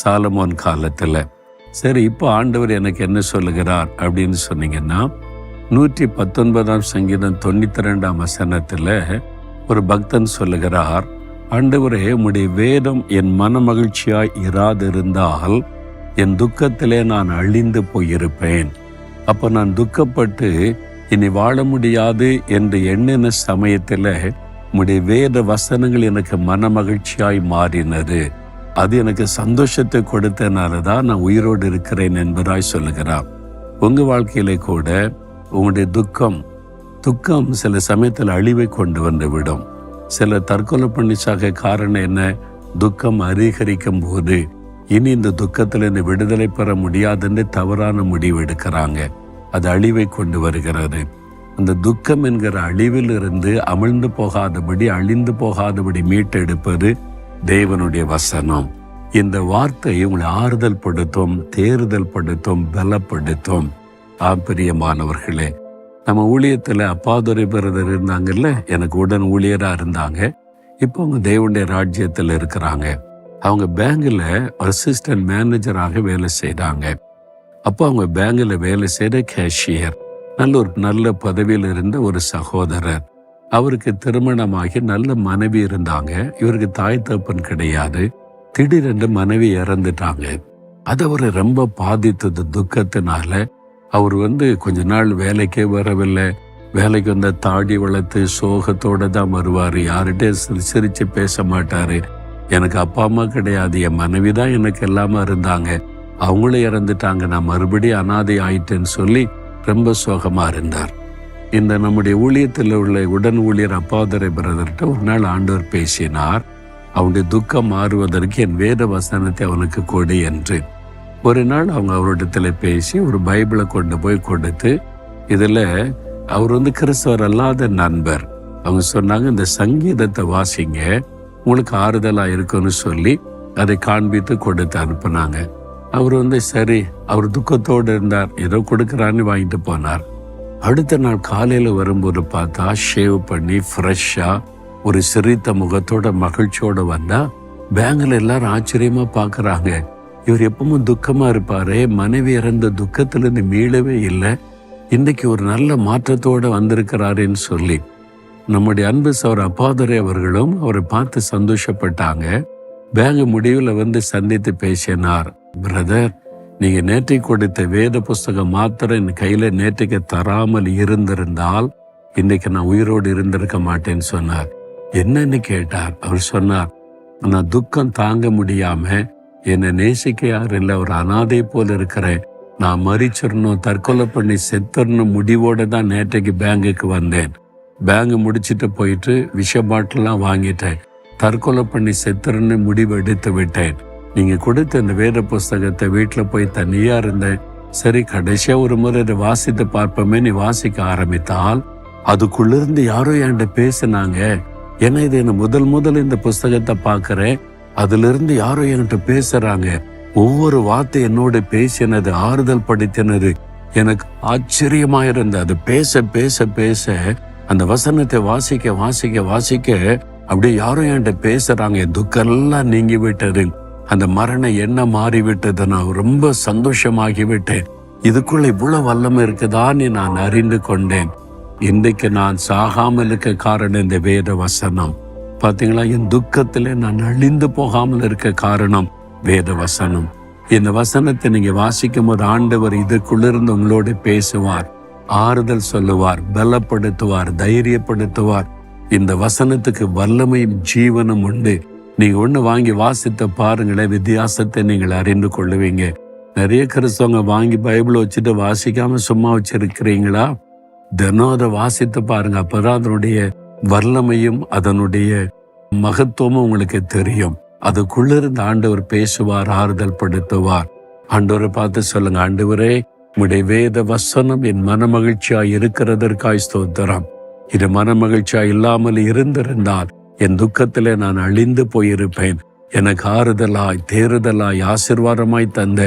Solomon காலத்தில். சரி இப்போ ஆண்டவர் எனக்கு என்ன சொல்லுகிறார் அப்படின்னு சொன்னீங்கன்னா நூற்றி பத்தொன்பதாம் சங்கீதம் தொண்ணூற்றி ரெண்டாம் வசனத்தில் ஒரு பக்தன் சொல்லுகிறார் ஆண்டவரே உம்முடைய வேதம் என் மன மகிழ்ச்சியாய் இராதிருந்தால் என் துக்கத்திலே நான் அழிந்து போயிருப்பேன். அப்போ நான் துக்கப்பட்டு இனி வாழ முடியாது என்று எண்ணின சமயத்தில் உம்முடைய வேத வசனங்கள் எனக்கு மன மகிழ்ச்சியாய் மாறினது. அது எனக்கு சந்தோஷத்தை கொடுத்தனால தான் நான் உயிரோடு இருக்கிறேன் என்பதாய் சொல்லுகிறார். உங்கள் வாழ்க்கையில கூட உங்களுடைய துக்கம் துக்கம் சில சமயத்தில் அழிவை கொண்டு வந்து விடும். சில தற்கொலை பண்ணிச்சாக காரணம் என்ன? துக்கம் அதிகரிக்கும் போது இனி இந்த துக்கத்தில் இருந்து விடுதலை பெற முடியாதுன்னு தவறான முடிவு எடுக்கிறாங்க. அது அழிவை கொண்டு வருகிறது. அந்த துக்கம் என்கிற அழிவில் இருந்து அமிழ்ந்து போகாதபடி அழிந்து போகாதபடி மீட்டெடுப்பது தேவனுடைய வசனம் இந்த வார்த்தை உங்களை ஆறுதல் படுத்தும் தேறுதல் படுத்தும் பலப்படுத்தும் ஆப்பிரியமானவர்களே நம்ம ஊழியத்தில் அப்பாதுரை பிரதர் இருந்தாங்கல்ல எனக்கு உடன் ஊழியராக இருந்தாங்க. இப்போ அவங்க தேவனுடைய ராஜ்யத்தில் இருக்கிறாங்க. அவங்க பேங்கில் அசிஸ்டன்ட் மேனேஜராக வேலை செய்கிறாங்க அப்போ அவங்க பேங்கில் வேலை செய்கிற கேஷியர் நல்ல ஒரு நல்ல பதவியில் இருந்த ஒரு சகோதரர். அவருக்கு திருமணமாகி நல்ல மனைவி இருந்தாங்க. இவருக்கு தாய் தப்பன் கிடையாது. திடீரென்று மனைவி இறந்துட்டாங்க. அது அவரை ரொம்ப பாதித்தது துக்கத்தினால. அவர் வந்து கொஞ்ச நாள் வேலைக்கே வரவில்லை. வேலைக்கு வந்த தாடி வளர்த்து சோகத்தோடு தான் வருவார். யார்கிட்டயும் சிரிச்சு பேச மாட்டார். எனக்கு அப்பா அம்மா கிடையாது. என் மனைவி தான் எனக்கு எல்லாமே இருந்தாங்க. அவங்களும் இறந்துட்டாங்க. நான் மறுபடியும் அனாதை ஆயிட்டேன்னு சொல்லி ரொம்ப சோகமாக இருந்தார். இந்த நம்முடைய ஊழியத்தில் உள்ள உடன் ஊழியர் அப்பாதரை பிரதர்கிட்ட ஒரு நாள் ஆண்டவர் பேசினார். அவனுடைய துக்கம் மாறுவதற்கு என் வேத வசனத்தை அவனுக்கு கொடு என்று ஒரு நாள் அவங்க அவரிடத்துல பேசி ஒரு பைபிளை கொண்டு போய் கொடுத்து இதில் அவர் வந்து கிறிஸ்தவர் அல்லாத நண்பர். அவங்க சொன்னாங்க இந்த சங்கீதத்தை வாசிங்க உங்களுக்கு ஆறுதலாக இருக்கும்னு சொல்லி அதை காண்பித்து கொடுத்து அனுப்புனாங்க. அவர் வந்து சரி அவர் துக்கத்தோடு இருந்தார் ஏதோ கொடுக்குறான்னு வாங்கிட்டு போனார். அடுத்த நாள் காலையில் வரும்போது பார்த்தா ஷேவ் பண்ணி ஃப்ரெஷ்ஷாக ஒரு சிரித்த முகத்தோட மகிழ்ச்சியோட வந்தால் பேங்கில் எல்லாரும் ஆச்சரியமாக பார்க்குறாங்க. இவர் எப்பவும் துக்கமாக இருப்பாரே. மனைவி இறந்த துக்கத்திலேருந்து மீளவே இல்லை. இன்னைக்கு ஒரு நல்ல மாற்றத்தோடு வந்திருக்கிறாருன்னு சொல்லி. நம்முடைய அன்பு சவர் அப்பாதுரை அவர்களும் அவரை பார்த்து சந்தோஷப்பட்டாங்க. பேங்க் முடிவில் வந்து சந்தித்து பேசினார். பிரதர் நீங்க நேற்றைக்கு கொடுத்த வேத புஸ்தகம் மாத்திரம் என் கையில நேற்றைக்கு தராமல் இருந்திருந்தால் இன்னைக்கு நான் உயிரோடு இருந்திருக்க மாட்டேன்னு சொன்னார். என்னன்னு கேட்டார். அவர் சொன்னார் நான் துக்கம் தாங்க முடியாம என்னை நேசிக்க யார் இல்லை ஒரு அனாதை போல இருக்கிறேன். நான் மறிச்சிடணும் தற்கொலை பண்ணி செத்துடணும் முடிவோட தான் நேற்றைக்கு பேங்குக்கு வந்தேன். பேங்க் முடிச்சிட்டு போயிட்டு விஷ பாட்டிலாம் வாங்கிட்டேன். தற்கொலை பண்ணி செத்துறன்னு முடிவு எடுத்து விட்டேன். நீங்க கொடுத்த இந்த வேத புஸ்தகத்தை வீட்டில் போய் தனியா இருந்தேன் சரி கடைசியா ஒரு முறை அதை வாசித்து பார்ப்போமே நீ வாசிக்க ஆரம்பித்தால் அதுக்குள்ளிருந்து யாரோ என்கிட்ட பேசினாங்க. ஏன்னா இது என்ன முதல் முதல் இந்த புஸ்தகத்தை பார்க்குறேன். அதுல இருந்து யாரோ என்கிட்ட பேசுறாங்க. ஒவ்வொரு வார்த்தை என்னோட பேசினது ஆறுதல் படுத்தினது. எனக்கு ஆச்சரியமா இருந்தது. அது பேச பேச பேச அந்த வசனத்தை வாசிக்க வாசிக்க வாசிக்க அப்படியே யாரும் என்கிட்ட பேசுறாங்க. துக்கம் துக்கெல்லாம் நீங்கி விட்டது. அந்த மரண எண்ணம் மாறிவிட்டது. நான் ரொம்ப சந்தோஷமாகிவிட்டேன். இதுக்குள்ள இவ்வளவு வல்லமை இருக்குதான்னு நான் அறிந்து கொண்டேன். இன்றைக்கு நான் சாகாமல் இருக்க காரணம் இந்த வேத வசனம். பாத்தீங்களா? என் துக்கத்திலே நான் அழிந்து போகாமல் இருக்க காரணம் வேத வசனம். இந்த வசனத்தை நீங்க வாசிக்கும் போது ஆண்டவர் இதுக்குள்ளிருந்து உங்களோட பேசுவார். ஆறுதல் சொல்லுவார் பலப்படுத்துவார் தைரியப்படுத்துவார். இந்த வசனத்துக்கு வல்லமையும் ஜீவனும் உண்டு. நீங்க ஒண்ணு வாங்கி வாசித்த பாருங்களேன் வித்தியாசத்தை நீங்கள் அறிந்து கொள்ளுவீங்க. நிறைய கிறிஸ்தவங்க வாங்கி பைபிள் வச்சுட்டு வாசிக்காம சும்மா வச்சிருக்கிறீங்களா? தினம் அதை வாசித்து பாருங்க. அப்பதான் அதனுடைய வல்லமையும் அதனுடைய மகத்துவமும் உங்களுக்கு தெரியும். அதுக்குள்ளிருந்து ஆண்டவர் பேசுவார் ஆறுதல் படுத்துவார். ஆண்டவரை பார்த்து சொல்லுங்க ஆண்டவரே உடைய வேத வசனம் என் மனமகிழ்ச்சியா இருக்கிறதற்காய் ஸ்தோத்திரம். இது மனமகிழ்ச்சியா இல்லாமல் இருந்திருந்தால் என் துக்கத்திலே நான் அழிந்து போயிருப்பேன். எனக்கு ஆறுதலாய் தேறுதலாய் ஆசிர்வாதமாய் தந்த